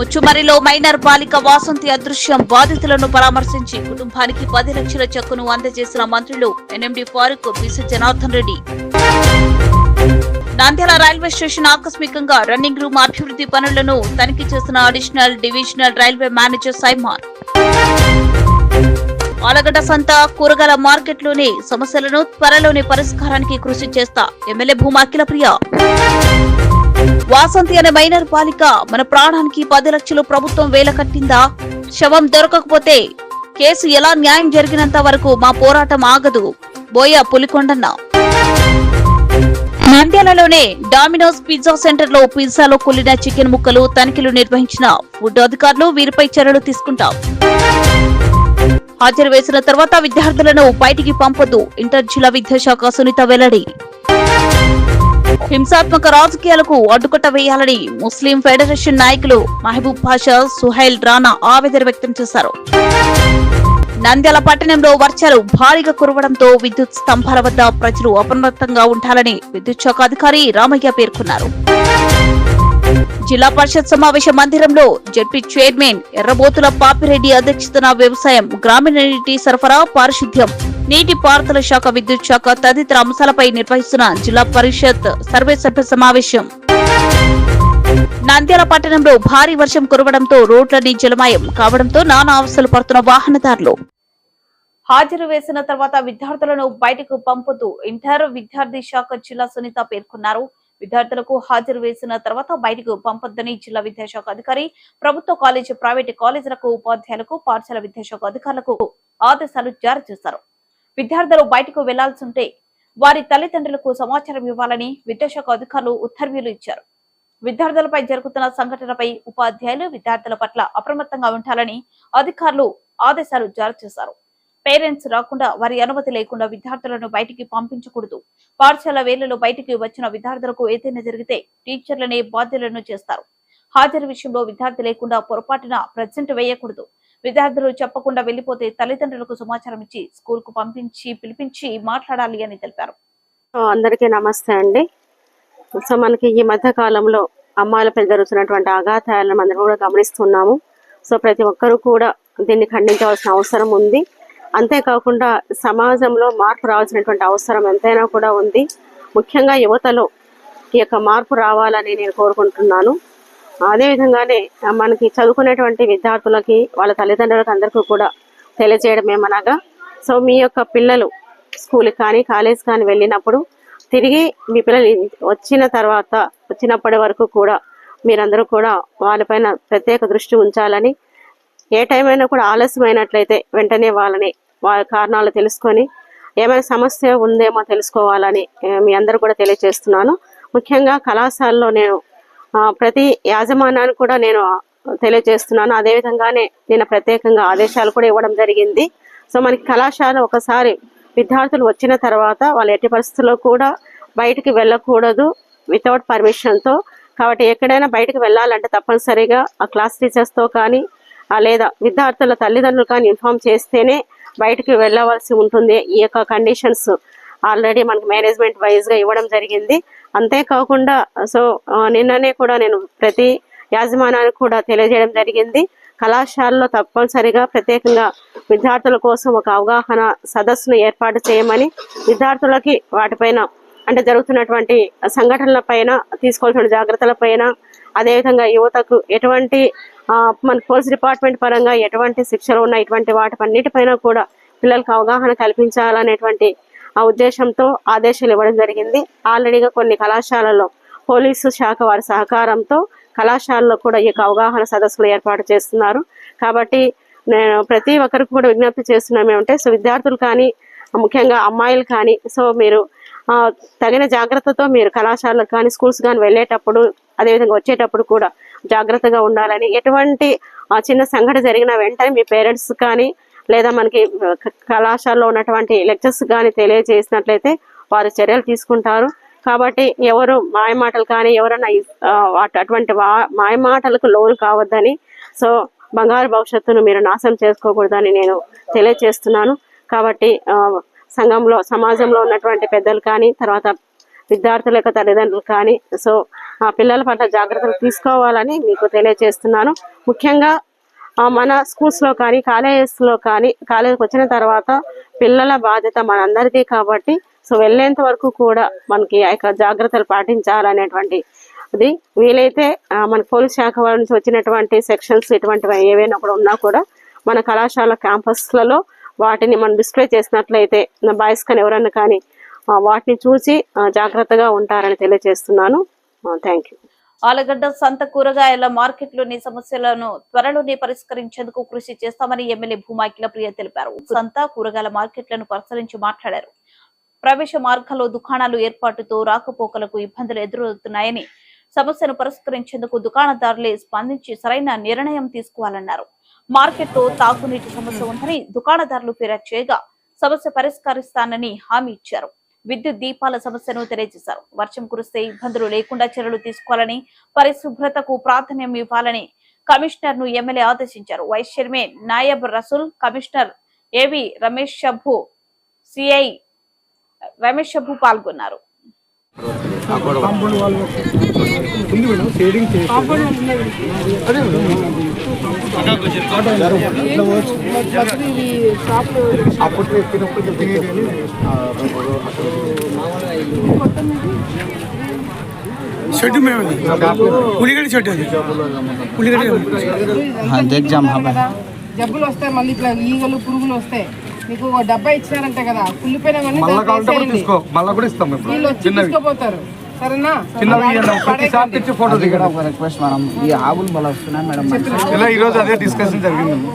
ముచ్చుమరిలో minor బాలిక వాసంతి అదృశ్యం బాధితులను పరామర్శించి కుటుంబానికి పది లక్షల చెక్కును అందజేసిన మంత్రులు NMD Farooq BC Janardhan Reddy. Nandyal railway station ఆకస్మికంగా రన్నింగ్ రూమ్ అభివృద్ధి పనులను తనిఖీ చేసిన additional divisional railway manager Simon. Allagadda సంత కూరగాయల మార్కెట్లోని సమస్యలను త్వరలోనే పరిష్కారానికి కృషి చేస్తా ఎమ్మెల్యే భూమా అఖిలప్రియ. వాసంతి అనే మైనర్ బాలిక మన ప్రాణానికి పది లక్షలు ప్రభుత్వం వేల కట్టిందా? శవం దొరకకపోతే కేసు ఎలా న్యాయం జరిగినంత వరకు మా పోరాటం ఆగదు. బోయ పులికొండన్న. నంద్యాలలోనే డామినోస్ పిజ్జా సెంటర్లో పిజ్జాలో కూలిన చికెన్ ముక్కలు తనిఖీలు నిర్వహించిన ఫుడ్ అధికారులు వీరిపై చర్యలు తీసుకుంటాం. హాజరు వేసిన తర్వాత విద్యార్థులను బయటికి పంపొద్దు. ఇంటర్ జిల్లా విద్యాశాఖ సునీత వెల్లడి. హింసాత్మక రాజకీయాలకు అడ్డుకట్ట వేయాలని ముస్లిం ఫెడరేషన్ నాయకులు మహబూబ్ పాషా సుహైల్ రానా ఆవేదన వ్యక్తం చేశారు. నంద్యాల పట్టణంలో వర్షాలు భారీగా కురవడంతో విద్యుత్ స్తంభాల వద్ద ప్రజలు అప్రమత్తంగా ఉండాలని విద్యుత్ శాఖ అధికారి రామయ్య పేర్కొన్నారు. జిల్లా పరిషత్ సమావేశ మందిరంలో జడ్పీ చైర్మన్ ఎర్రబోతుల పాపిరెడ్డి అధ్యక్షతన వ్యవసాయం గ్రామీణ నీటి సరఫరా పారిశుద్ధ్యం నీటి పారుదల శాఖ విద్యుత్ శాఖ తదితర అంశాలపై నిర్వహిస్తున్న జిల్లా పరిషత్ సర్వే సభ్య సమావేశం. నంద్యాల పట్టణంలో భారీ వర్షం కురవడంతో రోడ్లన్నీ జలమయం కావడంతో నానా అవస్థలు పడుతున్న వాహనదారులు. హాజరు వేసిన తర్వాత విద్యార్థులను బయటకు పంపుతూ ఇంటర్ విద్యార్థి శాఖ జిల్లా సునీత పేర్కొన్నారు. విద్యార్థులకు హాజరు వేసిన తర్వాత బయటకు పంపొద్దని జిల్లా విద్యాశాఖ అధికారి ప్రభుత్వ కాలేజీ ప్రైవేటు కాలేజీలకు ఉపాధ్యాయులకు పాఠశాల విద్యాశాఖ అధికారులకు ఆదేశాలు జారీ చేశారు. విద్యార్థులు బయటకు వెళ్ళాల్సి ఉంటే వారి తల్లిదండ్రులకు సమాచారం ఇవ్వాలని విద్యాశాఖ అధికారులు ఉత్తర్వులు ఇచ్చారు. విద్యార్థులపై జరుగుతున్న సంఘటనపై ఉపాధ్యాయులు విద్యార్థుల పట్ల అప్రమత్తంగా ఉండాలని అధికారులు ఆదేశాలు జారీ చేశారు. పేరెంట్స్ రాకుండా వారి అనుమతి లేకుండా విద్యార్థులను బయటికి పంపించకూడదు. పాఠశాల వేళలో బయటికి వచ్చిన విద్యార్థులకు ఏదైనా జరిగితే టీచర్లనే బాధ్యులను చేస్తారు. హాజరు విషయంలో విద్యార్థి లేకుండా పొరపాటున ప్రజెంట్ వేయకూడదు. విద్యార్థులు చెప్పకుండా వెళ్ళిపోతే తల్లిదండ్రులకు సమాచారం ఇచ్చి స్కూల్కు పంపించి పిలిపించి మాట్లాడాలి అని తెలిపారు. అందరికీ నమస్తే అండి. సో మనకి ఈ మధ్య కాలంలో అమ్మాయిలపై జరుగుతున్నటువంటి ఆఘాతాలను మనం కూడా గమనిస్తున్నాము. సో ప్రతి ఒక్కరూ కూడా దీన్ని ఖండించవలసిన అవసరం ఉంది. అంతేకాకుండా సమాజంలో మార్పు రావాల్సినటువంటి అవసరం ఎంతైనా కూడా ఉంది. ముఖ్యంగా యువతలో ఈ యొక్క మార్పు రావాలని నేను కోరుకుంటున్నాను. అదేవిధంగానే మనకి చదువుకునేటువంటి విద్యార్థులకి వాళ్ళ తల్లిదండ్రులకు అందరికీ కూడా తెలియజేయడం ఏమనగా సో మీ యొక్క పిల్లలు స్కూల్కి కానీ కాలేజ్ కానీ వెళ్ళినప్పుడు తిరిగి మీ పిల్లలు వచ్చిన తర్వాత వచ్చినప్పటి వరకు కూడా మీరందరూ కూడా వాళ్ళపైన ప్రత్యేక దృష్టి ఉంచాలని ఏ టైం అయినా కూడా ఆలస్యమైనట్లయితే వెంటనే వాళ్ళని వాళ్ళ కారణాలు తెలుసుకొని ఏమైనా సమస్య ఉందేమో తెలుసుకోవాలని మీ అందరూ కూడా తెలియజేస్తున్నాను ముఖ్యంగా కళాశాలలో నేను ప్రతి యాజమాన్యాన్ని కూడా నేను తెలియజేస్తున్నాను అదేవిధంగానే నేను ప్రత్యేకంగా ఆదేశాలు కూడా ఇవ్వడం జరిగింది. సో మనకి కళాశాల ఒకసారి విద్యార్థులు వచ్చిన తర్వాత వాళ్ళు ఎట్టి పరిస్థితుల్లో కూడా బయటికి వెళ్ళకూడదు వితౌట్ పర్మిషన్తో కాబట్టి ఎక్కడైనా బయటకు వెళ్ళాలంటే తప్పనిసరిగా ఆ క్లాస్ టీచర్స్తో కానీ లేదా విద్యార్థుల తల్లిదండ్రులు కానీ ఇన్ఫామ్ చేస్తేనే బయటకు వెళ్ళవలసి ఉంటుంది. ఈ యొక్క కండిషన్స్ ఆల్రెడీ మనకు మేనేజ్మెంట్ వైజ్గా ఇవ్వడం జరిగింది. అంతేకాకుండా సో నిన్ననే కూడా నేను ప్రతి యాజమాన్యానికి కూడా తెలియజేయడం జరిగింది. కళాశాలలో తప్పనిసరిగా ప్రత్యేకంగా విద్యార్థుల కోసం ఒక అవగాహన సదస్సును ఏర్పాటు చేయమని విద్యార్థులకి వాటిపైన అంటే జరుగుతున్నటువంటి సంఘటనల పైన తీసుకోవాల్సిన జాగ్రత్తల పైన అదేవిధంగా యువతకు ఎటువంటి మన పోలీస్ డిపార్ట్మెంట్ పరంగా ఎటువంటి శిక్షలు ఉన్నాయి ఇటువంటి వాటిపన్నిటిపైన కూడా పిల్లలకు అవగాహన కల్పించాలనేటువంటి ఆ ఉద్దేశంతో ఆదేశాలు ఇవ్వడం జరిగింది. ఆల్రెడీగా కొన్ని కళాశాలలో పోలీసు శాఖ వారి సహకారంతో కళాశాలలో కూడా ఈ యొక్క అవగాహన సదస్సులు ఏర్పాటు చేస్తున్నారు. కాబట్టి నేను ప్రతి ఒక్కరికి కూడా విజ్ఞప్తి చేస్తున్నాం ఏమంటే సో విద్యార్థులు కానీ ముఖ్యంగా అమ్మాయిలు కానీ సో మీరు తగిన జాగ్రత్తతో మీరు కళాశాలకు కానీ స్కూల్స్ కానీ వెళ్ళేటప్పుడు అదేవిధంగా వచ్చేటప్పుడు కూడా జాగ్రత్తగా ఉండాలని. ఎటువంటి ఆ, చిన్న సంఘటన జరిగిన వెంటనే మీ పేరెంట్స్ కానీ లేదా మనకి కళాశాలలో ఉన్నటువంటి లెక్చర్స్ కానీ తెలియజేసినట్లయితే వారు చర్యలు తీసుకుంటారు. కాబట్టి ఎవరు మాయమాటలు కానీ ఎవరైనా అటువంటి వా- మాయమాటలకు లోను కావద్దని సో బంగారు భవిష్యత్తును మీరు నాశనం చేసుకోకూడదని నేను తెలియజేస్తున్నాను. కాబట్టి సంఘంలో సమాజంలో ఉన్నటువంటి పెద్దలు కానీ తర్వాత విద్యార్థుల యొక్క తల్లిదండ్రులు కానీ సో ఆ పిల్లల పట్ల జాగ్రత్తలు తీసుకోవాలని మీకు తెలియజేస్తున్నాను. ముఖ్యంగా మన స్కూల్స్లో కానీ కాలేజెస్లో కానీ కాలేజీకి వచ్చిన తర్వాత పిల్లల బాధ్యత మనందరిది కాబట్టి సో వెళ్ళేంత వరకు కూడా మనకి ఆ యొక్క జాగ్రత్తలు పాటించాలనేటువంటి అది వీలైతే మన పోలీస్ శాఖ వారి నుంచి వచ్చినటువంటి సెక్షన్స్ ఇటువంటివి ఏవైనా కూడా ఉన్నా కూడా మన కళాశాల క్యాంపస్లలో వాటిని మనం డిస్ప్లే చేసినట్లయితే బాయ్స్ కానీ ఎవరన్నా కానీ వాటిని చూసి జాగ్రత్తగా ఉంటారని తెలియజేస్తున్నాను. థ్యాంక్ యూ ఆలగడ్డ సంత కూరగాయల మార్కెట్లోని సమస్యలను త్వరలోనే పరిష్కరించేందుకు కృషి చేస్తామని ఎమ్మెల్యే భూమా ప్రియ తెలిపారు. సంత కూరగాయల మార్కెట్లను పరిశీలించి మాట్లాడారు. ప్రవేశ మార్గాల్లో దుకాణాలు ఏర్పాటుతో రాకపోకలకు ఇబ్బందులు ఎదురవుతున్నాయని సమస్యను పరిష్కరించేందుకు దుకాణదారులే స్పందించి సరైన నిర్ణయం తీసుకోవాలన్నారు. మార్కెట్లో తాగునీటి సమస్య ఉందని దుకాణదారులు ఫిర్యాదు చేయగా సమస్య పరిష్కరిస్తానని హామీ ఇచ్చారు. విద్యుత్ దీపాల సమస్యను తెలియజేశారు. వర్షం కురిస్తే ఇబ్బందులు లేకుండా చర్యలు తీసుకోవాలని పరిశుభ్రతకు ప్రాధాన్యం ఇవ్వాలని కమిషనర్ను ఎమ్మెల్యే ఆదేశించారు. Vice chairman Nayab Rasool commissioner AV Ramesh Shabhu CI Ramesh Shabhu పాల్గొన్నారు. కాంపౌండ్ అప్పట్లో ఎక్కినప్పుడు షెడ్ మేము ఉల్లిగడ్డ షెడ్ అది. ఉల్లిగడ్డ జబ్బులు వస్తాయి మళ్ళీ ఇట్లా ఈగలు పురుగులు వస్తాయి. మీకు డబ్బా ఇచ్చినారంట కదా కుళ్ళిపోయినా కానీ తీసుకో. మళ్ళీ కూడా ఇస్తాం తీసుకోపోతారు. సరేనా? ఫోటో దిగడం. ఒక రిక్వెస్ట్ మేడం ఈ ఆవులు మళ్ళీ వస్తున్నాయి మేడం. మంచిగా ఇలా ఈ రోజు అదే డిస్కషన్ జరిగింది.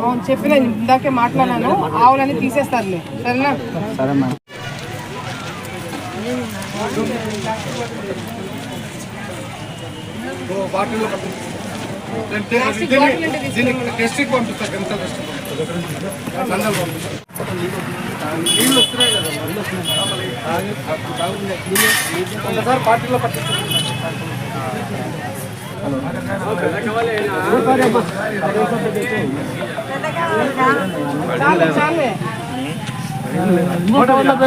అవును చెప్పిన ఇందాకే మాట్లాడాను. ఆవులన్నీ తీసేస్తారులే. సరేనా? సరే మేడం. టెస్ట్కి టెస్ట్ సందలు పంపిస్తా నీళ్ళు వస్తున్నాయి కదా ఒకసారి పార్టీలో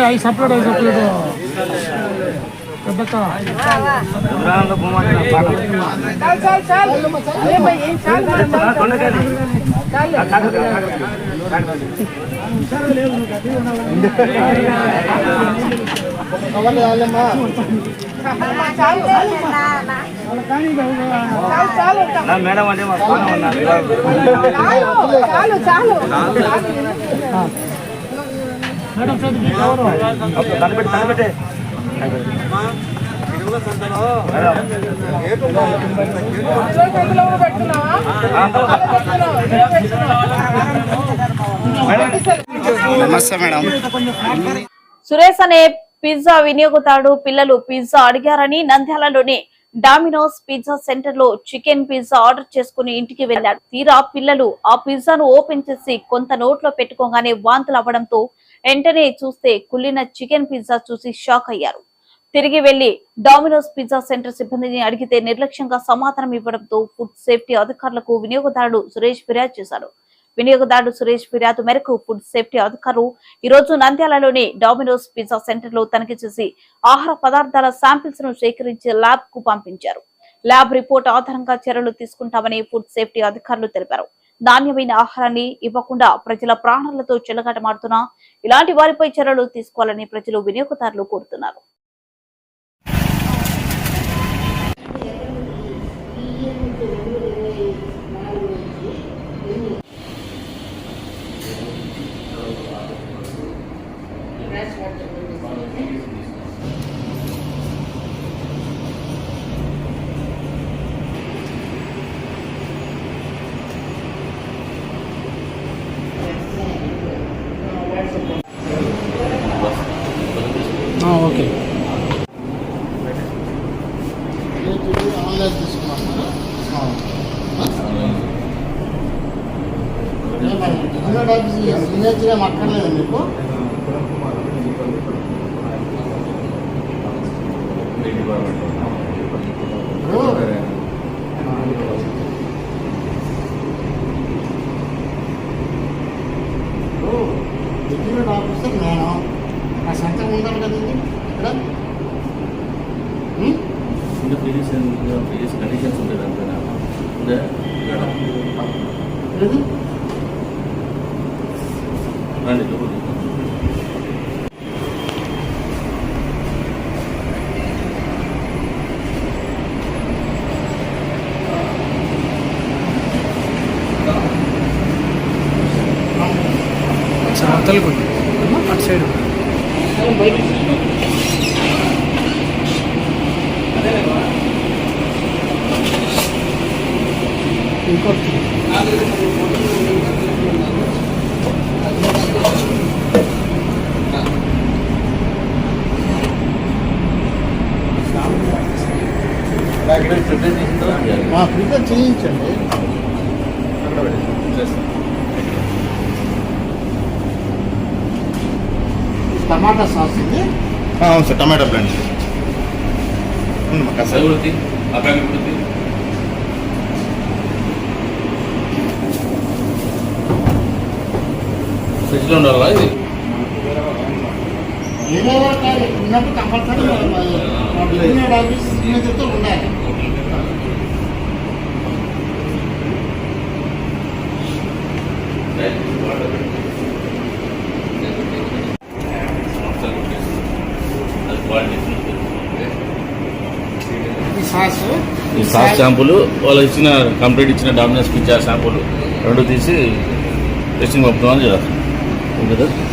ఐదు సప్లైడ్ ఐదు సప్లైడ్ చాలు చాలు చాలు చాలు మేడం అంటే మా ఫోన్ ఉన్నారు చాలు చాలు చాలు కనిపెట్టి కనిపెట్టే పెట్టుకున్నావా నమస్తే మేడం. సురేష్ అనే పిజ్జా వినియోగదారుడు పిల్లలు పిజ్జా అడిగారని నంద్యాలలోని డామినోస్ పిజ్జా సెంటర్లో చికెన్ పిజ్జా ఆర్డర్ చేసుకుని ఇంటికి వెళ్ళాడు తీరా పిల్లలు ఆ పిజ్జాను ఓపెన్ చేసి కొంత నోట్లో పెట్టుకోగానే వాంతులు అవ్వడంతో వెంటనే చూస్తే కుళ్ళిన చికెన్ పిజ్జా చూసి షాక్ అయ్యారు. తిరిగి వెళ్ళి డామినోస్ పిజ్జా సెంటర్ సిబ్బందిని అడిగితే నిర్లక్ష్యంగా సమాధానం ఇవ్వడంతో ఫుడ్ సేఫ్టీ అధికారులకు వినియోగదారుడు సురేష్ ఫిర్యాదు చేశారు. వినియోగదారుడు సురేష్ ఫిర్యాదు మేరకు ఫుడ్ సేఫ్టీ అధికారులు ఈ రోజు నంద్యాలలోని డామినోస్ పిజ్జా సెంటర్లో తనిఖీ చేసి ఆహార పదార్థాల శాంపిల్స్ను సేకరించి ల్యాబ్కు పంపించారు. ల్యాబ్ రిపోర్ట్ ఆధారంగా చర్యలు తీసుకుంటామని ఫుడ్ సేఫ్టీ అధికారులు తెలిపారు. నాణ్యమైన ఆహారాన్ని ఇవ్వకుండా ప్రజల ప్రాణాలతో చెలగాటమాడుతున్నా ఇలాంటి వారిపై చర్యలు తీసుకోవాలని ప్రజలు వినియోగదారులు కోరుతున్నారు. అక్కర్లేదు మీకు? డిగ్రీ ఆఫీసర్ నేను నా సంతకం ఉండాలి కదా ఇది ఇక్కడ ఉం? ఇంకా పీరియడ్స్ పీరియడ్స్ కండిషన్స్ ఉంటుంది అంతేనా అంటే ఇక్కడ ఏది? రండి లోపలికి. ఇక్కడ ప్రిపేర్ చేసిన తర్వాత చేయాలి. మా ప్రిపేర్ చేయించండి. టమాటా సాస్ ఇది. అవును సార్ టమాటా తీ. ఫ్రిడ్జ్లో ఉండాలా ఇది? కాదు, ఉన్నప్పుడు కంపల్సరీ మా ఆఫీస్ సిగ్నేచర్తో ఉండాలి. సాస్. ఈ సాస్ షాంపూలు వాళ్ళు ఇచ్చిన కంప్లీట్ ఇచ్చిన డామినోస్ పిజ్జా షాంపూలు రెండు తీసి టెస్టింగ్ పంపుతామని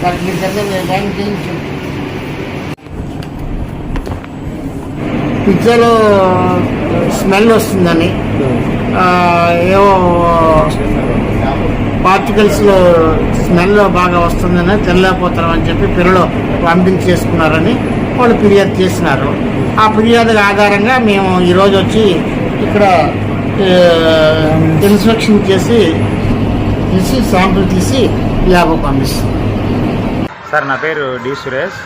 సార్ మీరు దగ్గర పిజ్జాలో స్మెల్ వస్తుందని. ఆ, ఏవో పార్టికల్స్లో స్మెల్ బాగా వస్తుందని తెల్లపోతారు అని చెప్పి పిల్లలు పంపించేసుకున్నారని వాళ్ళు ఫిర్యాదు చేసినారు. ఆ ఫిర్యాదుల ఆధారంగా మేము ఈరోజు వచ్చి ఇక్కడ ఇన్స్పెక్షన్ చేసి తీసి శాంపుల్ తీసి ల్యాబ్ పంపిస్తాం. సార్ నా పేరు డి సురేష్.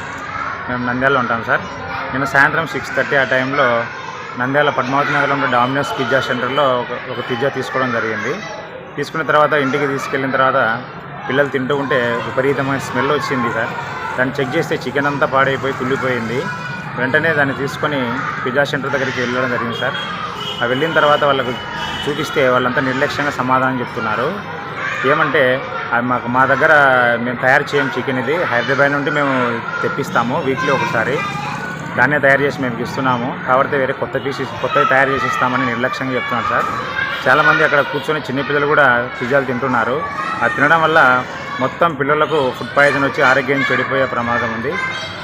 మేము నంద్యాలలో ఉంటాం సార్. నిన్న సాయంత్రం సిక్స్ థర్టీ ఆ టైంలో నంద్యాల పద్మావతి నగరంలో ఉండే డామినోస్ పిజ్జా సెంటర్లో ఒక ఒక పిజ్జా తీసుకోవడం జరిగింది. తీసుకున్న తర్వాత ఇంటికి తీసుకెళ్ళిన తర్వాత పిల్లలు తింటూ ఉంటే విపరీతమైన స్మెల్ వచ్చింది సార్. దాన్ని చెక్ చేస్తే చికెన్ అంతా పాడైపోయి కుళ్ళిపోయింది వెంటనే దాన్ని తీసుకొని పిజ్జా సెంటర్ దగ్గరికి వెళ్ళడం జరిగింది సార్. ఆ వెళ్ళిన తర్వాత వాళ్ళకు చూపిస్తే వాళ్ళంతా నిర్లక్ష్యంగా సమాధానం చెప్తున్నారు. ఏమంటే అది మాకు మా దగ్గర మేము తయారు చేయం చికెన్ ఇది. హైదరాబాద్ నుండి మేము తెప్పిస్తాము వీక్లీ ఒకసారి. దాన్నే తయారు చేసి మేము ఇస్తున్నాము. కాబట్టి వేరే కొత్త పీసెస్ కొత్తవి తయారు చేసి ఇస్తామని నిర్లక్ష్యంగా చెప్తున్నారు సార్. చాలామంది అక్కడ కూర్చొని చిన్నపిల్లలు కూడా పిజ్జాలు తింటున్నారు. అది తినడం వల్ల మొత్తం పిల్లలకు ఫుడ్ పాయిజన్ వచ్చి ఆరోగ్యం చెడిపోయే ప్రమాదం ఉంది.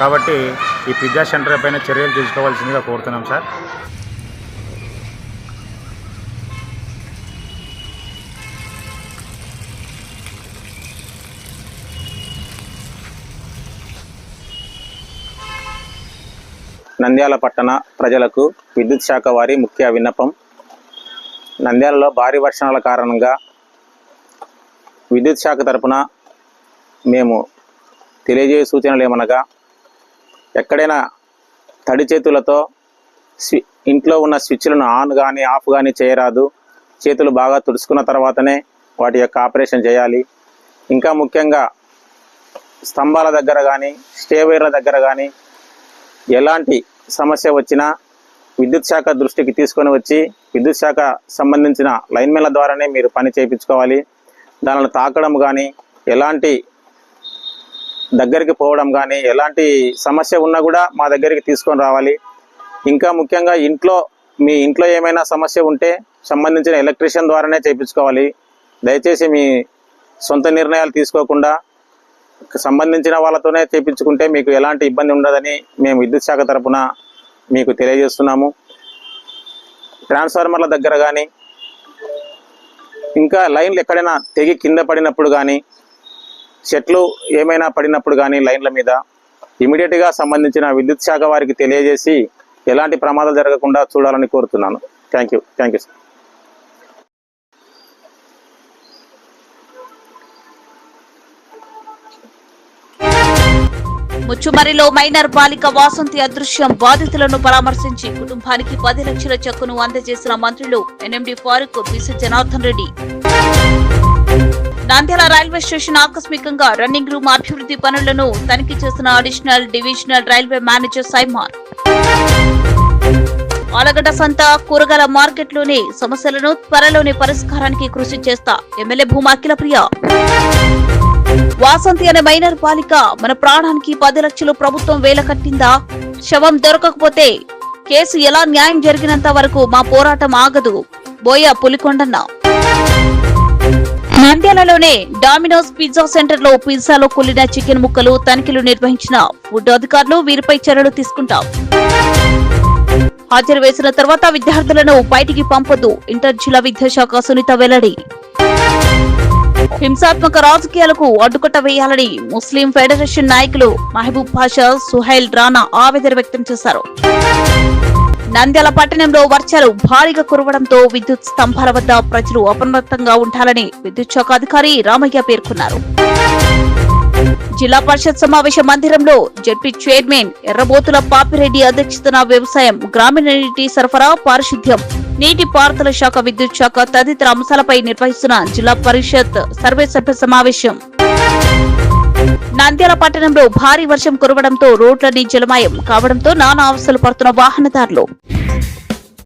కాబట్టి ఈ పిజ్జా సెంటర్ పైన చర్యలు తీసుకోవాల్సిందిగా కోరుతున్నాం సార్. నంద్యాల పట్టణ ప్రజలకు విద్యుత్ శాఖ వారి ముఖ్య విన్నపం. నంద్యాలలో భారీ వర్షాల కారణంగా విద్యుత్ శాఖ తరపున మేము తెలియజేయ సూచనలు ఏమనగా ఎక్కడైనా తడి చేతులతో స్వి ఇంట్లో ఉన్న స్విచ్లను ఆన్ కానీ ఆఫ్ కానీ చేయరాదు. చేతులు బాగా తుడుచుకున్న తర్వాతనే వాటి యొక్క ఆపరేషన్ చేయాలి. ఇంకా ముఖ్యంగా స్తంభాల దగ్గర కానీ స్టేవేర్ల దగ్గర కానీ ఎలాంటి సమస్య వచ్చినా విద్యుత్ శాఖ దృష్టికి తీసుకొని వచ్చి విద్యుత్ శాఖ సంబంధించిన లైన్మెన్ల ద్వారానే మీరు పని చేయించుకోవాలి. దానిని తాకడం కానీ ఎలాంటి దగ్గరికి పోవడం కానీ ఎలాంటి సమస్య ఉన్నా కూడా మా దగ్గరికి తీసుకొని రావాలి. ఇంకా ముఖ్యంగా ఇంట్లో మీ ఇంట్లో ఏమైనా సమస్య ఉంటే సంబంధించిన ఎలక్ట్రీషియన్ ద్వారానే చేయించుకోవాలి. దయచేసి మీ సొంత నిర్ణయాలు తీసుకోకుండా సంబంధించిన వాళ్ళతోనే చేయించుకుంటే మీకు ఎలాంటి ఇబ్బంది ఉండదని మేము విద్యుత్ శాఖ తరఫున మీకు తెలియజేస్తున్నాము. ట్రాన్స్ఫార్మర్ల దగ్గర కానీ ఇంకా లైన్లు ఎక్కడైనా తెగి కింద పడినప్పుడు కానీ చెట్లు ఏమైనా పడినప్పుడు కానీ లైన్ల మీద ఇమీడియట్గా సంబంధించిన విద్యుత్ శాఖ వారికి తెలియజేసి ఎలాంటి ప్రమాదాలు జరగకుండా చూడాలని కోరుతున్నాను. Thank you thank you sir ముచ్చుమరిలో minor బాలిక వాసంతి అదృశ్యం బాధితులను పరామర్శించి కుటుంబానికి పది లక్షల చెక్కును అందజేసిన మంత్రులు NMD Farooq PC Janardhan Reddy. Nandyal railway station ఆకస్మికంగా రన్నింగ్ రూమ్ అభివృద్ధి పనులను తనిఖీ చేసిన additional divisional railway manager Simon. Allagadda సంత కూరగాయల మార్కెట్లోని సమస్యలను త్వరలోనే పరిష్కారానికి కృషి చేస్తా ఎమ్మెల్యే భూమా అఖిలప్రియ. వాసంతి అనే మైనర్ బాలిక మన ప్రాణానికి పది లక్షలు ప్రభుత్వం వేల కట్టిందా? శవం దొరకకపోతే కేసు ఎలా న్యాయం జరిగినంత వరకు మా పోరాటం ఆగదు. బోయ పులికొండన్నా. నంద్యాలలోనే డామినోస్ పిజ్జా సెంటర్లో పిజ్జాలో కూలిన చికెన్ ముక్కలు తనిఖీలు నిర్వహించిన ఫుడ్ అధికారులు వీరిపై చర్యలు తీసుకుంటాం. హాజరు వేసిన తర్వాత విద్యార్థులను బయటికి పంపొద్దు ఇంటర్ జిల్లా విద్యాశాఖ సునీత వెల్లడి. హింసాత్మక రాజకీయాలకు అడ్డుకట్ట వేయాలని ముస్లిం ఫెడరేషన్ నాయకులు మహబూబ్ పాషా సుహైల్ రానా ఆవేదన వ్యక్తం చేశారు. నంద్యాల పట్టణంలో వర్షాలు భారీగా కురవడంతో విద్యుత్ స్తంభాల వద్ద ప్రజలు అప్రమత్తంగా ఉండాలని విద్యుత్ శాఖ అధికారి రామయ్య పేర్కొన్నారు. జిల్లా పరిషత్ సమావేశ మందిరంలో జడ్పీ చైర్మన్ ఎర్రబోతుల పాపిరెడ్డి అధ్యక్షతన వ్యవసాయం గ్రామీణ నీటి సరఫరా పారిశుద్ధ్యం నీటి పారుదల శాఖ విద్యుత్ శాఖ తదితర అంశాలపై నిర్వహిస్తున్న జిల్లా పరిషత్ సర్వే సభ్య సమావేశం. నంద్యాల పట్టణంలో భారీ వర్షం కురవడంతో రోడ్లన్నీ జలమయం కావడంతో నానా అవస్థలు పడుతున్న వాహనదారులు.